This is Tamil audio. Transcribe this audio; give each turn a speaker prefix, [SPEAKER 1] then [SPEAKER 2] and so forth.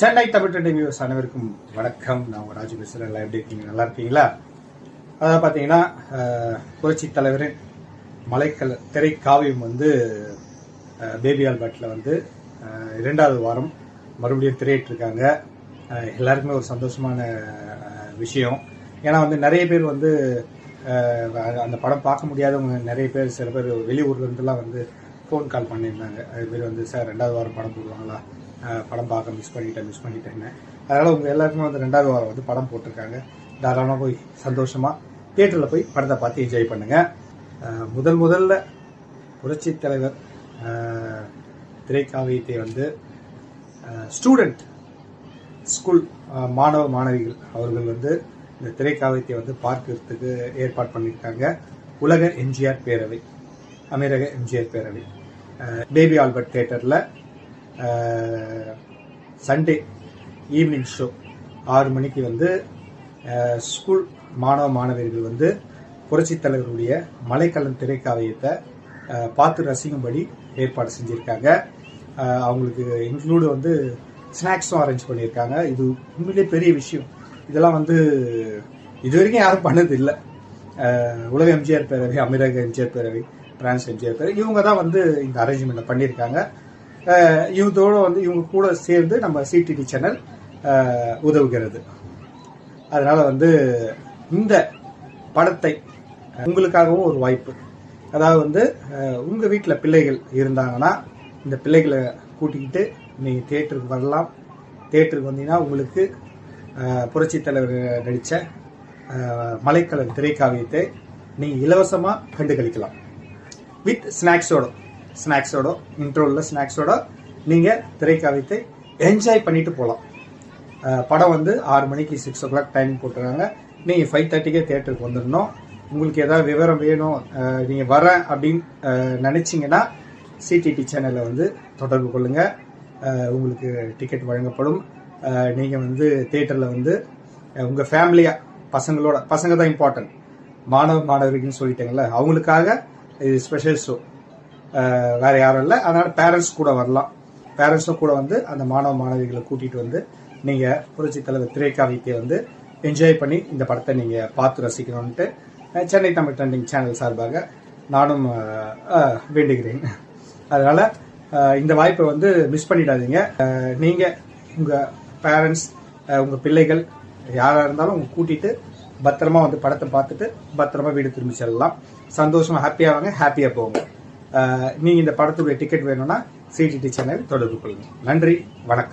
[SPEAKER 1] சென்னை தமிழ் டெண்டை வியூஸ் அனைவருக்கும் வணக்கம் நான் உங்கள் ராஜு பேசுகிறேன் எல்லாம் எப்படி இருக்கீங்க நல்லா இருக்கீங்களா அதாவது பார்த்தீங்கன்னா புரட்சி தலைவரின் மலைக்கல் திரை காவியம் வந்து பேபி ஆல்பர்ட்டில் வந்து இரண்டாவது வாரம் மறுபடியும் திரையிட்டிருக்காங்க எல்லாருக்குமே ஒரு சந்தோஷமான விஷயம் ஏன்னா வந்து நிறைய பேர் வந்து அந்த படம் பார்க்க முடியாதவங்க நிறைய பேர் சில பேர் வெளியூர்லேருந்துலாம் வந்து ஃபோன் கால் பண்ணியிருந்தாங்க அது பேர் வந்து சார் ரெண்டாவது வாரம் படம் போடுவாங்களா படம் பார்க்க மிஸ் பண்ணிட்டேன் மிஸ் பண்ணிட்டேன்னு அதனால் உங்கள் எல்லாருக்குமே வந்து ரெண்டாவது வாரம் வந்து படம் போட்டிருக்காங்க தாராளமாக போய் சந்தோஷமாக தியேட்டரில் போய் படத்தை பார்த்து என்ஜாய் பண்ணுங்கள் முதல் முதல்ல புரட்சி தலைவர் திரைக்காவியத்தை வந்து ஸ்டூடெண்ட் ஸ்கூல் மாணவ மாணவிகள் அவர்கள் வந்து இந்த திரைக்காவியத்தை வந்து பார்க்கறதுக்கு ஏற்பாடு பண்ணியிருக்காங்க உலக எம்ஜிஆர் பேரவை அமீரக எம்ஜிஆர் பேரவை பேபி ஆல்பர்ட் தேட்டரில் சண்டே ஈவினிங் ஷோ ஆறு மணிக்கு வந்து ஸ்கூல் மாணவ மாணவியர்கள் வந்து புரட்சி தலைவருடைய மலைக்கலன் திரைக்காவியத்தை பார்த்து ரசிக்கும்படி ஏற்பாடு செஞ்சுருக்காங்க அவங்களுக்கு இன்க்ளூடு வந்து ஸ்நாக்ஸும் அரேஞ்ச் பண்ணியிருக்காங்க இது உண்மையிலே பெரிய விஷயம் இதெல்லாம் வந்து இது வரைக்கும் யாரும் பண்ணது இல்லை உலக எம்ஜிஆர் பேரவை அமீரக எம்ஜிஆர் பேரவை பிரான்ஸ் எம்ஜிஆர் பேரவை இவங்க தான் வந்து இந்த அரேஞ்ச்மெண்ட்டை பண்ணியிருக்காங்க இதோடு வந்து இவங்க கூட சேர்ந்து நம்ம சிடிடி சேனல் உதவுகிறது அதனால் வந்து இந்த படத்தை உங்களுக்காகவும் ஒரு வாய்ப்பு அதாவது வந்து உங்கள் வீட்டில் பிள்ளைகள் இருந்தாங்கன்னா இந்த பிள்ளைகளை கூட்டிக்கிட்டு நீங்கள் தேட்டருக்கு வரலாம் தேட்டருக்கு வந்தீங்கன்னா உங்களுக்கு புரட்சி தலைவர் நடித்த மலைக்கலர் திரைக்காவியத்தை நீங்கள் இலவசமாக கண்டுகளிக்கலாம் வித் ஸ்நாக்ஸோடு ஸ்நாக்ஸோட உள்ள ஸ்நாக்ஸோட நீங்கள் திரைக்காவியத்தை என்ஜாய் பண்ணிட்டு போகலாம் படம் வந்து ஆறு மணிக்கு சிக்ஸ் ஓ கிளாக் டைம் போட்டுருக்காங்க நீங்கள் ஃபைவ் தேர்ட்டிக்கே தேட்டருக்கு வந்துடணும் உங்களுக்கு ஏதாவது விவரம் வேணும் நீங்கள் வரேன் அப்படின்னு நினச்சிங்கன்னா சிடிடி சேனலில் வந்து தொடர்பு கொள்ளுங்கள் உங்களுக்கு டிக்கெட் வழங்கப்படும் நீங்கள் வந்து தேட்டரில் வந்து உங்கள் ஃபேமிலியாக பசங்களோட பசங்க தான் இம்பார்ட்டன்ட் மாணவ மாணவர்கள்னு சொல்லிட்டேங்கல்ல அவங்களுக்காக இது ஸ்பெஷல் ஷோ வேற யாரும் இல்லை அதனால பேரண்ட்ஸ் கூட வரலாம் பேரண்ட்ஸும் கூட வந்து அந்த மாணவ மாணவிகளை கூட்டிட்டு வந்து நீங்க புரட்சி தலைவர் திரைக்காவியத்தை வந்து என்ஜாய் பண்ணி இந்த படத்தை நீங்க பார்த்து ரசிக்கணும்ட்டு சென்னை தமிழ் ட்ரெண்டிங் சேனல் சார்பாக நானும் வேண்டுகிறேன் அதனால இந்த வாய்ப்பை வந்து மிஸ் பண்ணிடாதீங்க நீங்க உங்க பேரண்ட்ஸ் உங்க பிள்ளைகள் யாரா இருந்தாலும் உங்க கூட்டிட்டு பத்திரமா வந்து படத்தை பார்த்துட்டு பத்திரமா வீடு திரும்பி செல்லலாம் சந்தோஷமா ஹாப்பியாவாங்க ஹாப்பியா போங்க நீங்க இந்த படத்துடைய டிக்கெட் வேணும்னா சிடிடி சேனல் தொடர்பு கொள்ளுங்க நன்றி வணக்கம்